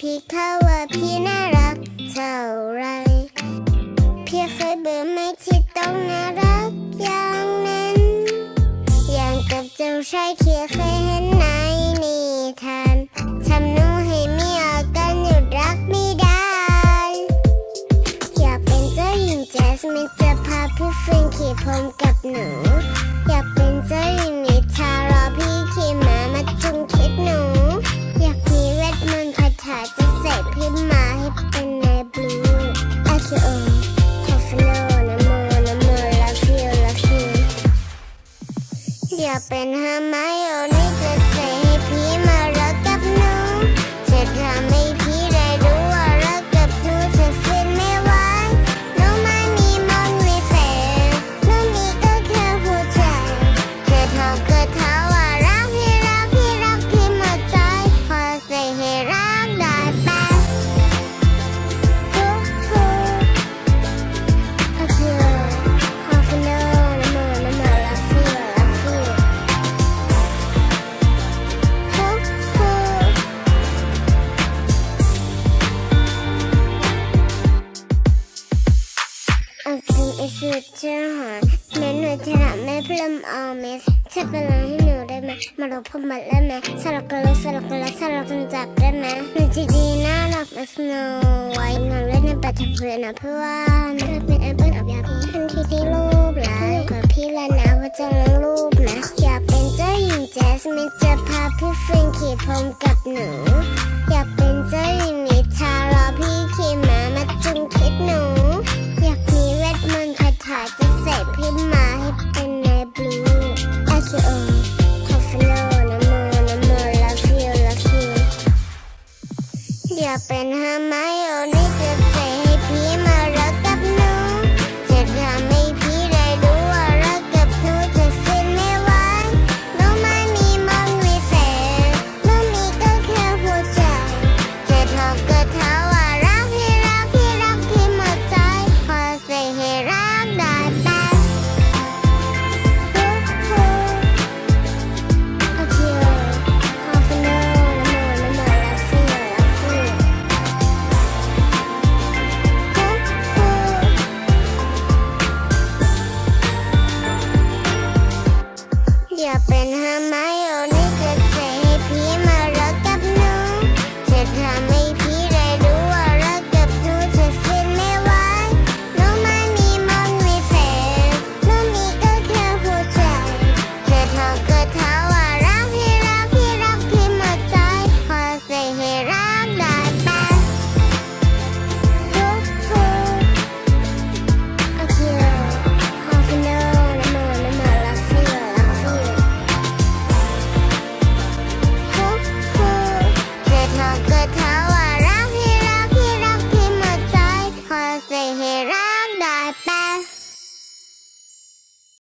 พี่เขาว่าพี่น่ารักเท่าไรพี่เคยเบื่อไม่ที่ต้องน่ารักอย่างนั้น อย่างกับเจ้าชายเคียเคยเห็นในนิทานทำหนูให้มีอาการหยุดรักไม่ได้ อยากเป็นเจ้าหญิงแจสมินจะพาพี่ฟินขี่ผมกับหนู เป็นฮาไม ริงไอ้สุดจะหาแม่หนูจะทำแม่พลัมเอาเมสเธอเป็นไรให้หนูได้ไหมมาลบผมบัดได้ไหมสลักกันเลยสลักกันเลยสลักจนจับได้ไหมหนูจะดีน่ารักแบบสโนไว้นอนเล่นในปัจจุบันนะเพื่อว่าเธอเป็นแอปเปิลกับยาพี่ทันทีที่รูปไลน์กับพี่แล้วนะว่าจะลงรูปนะอยากเป็นเจ้าหญิงแจสมินจะพาพี่ฟินขี่พรมกับ up in her mind.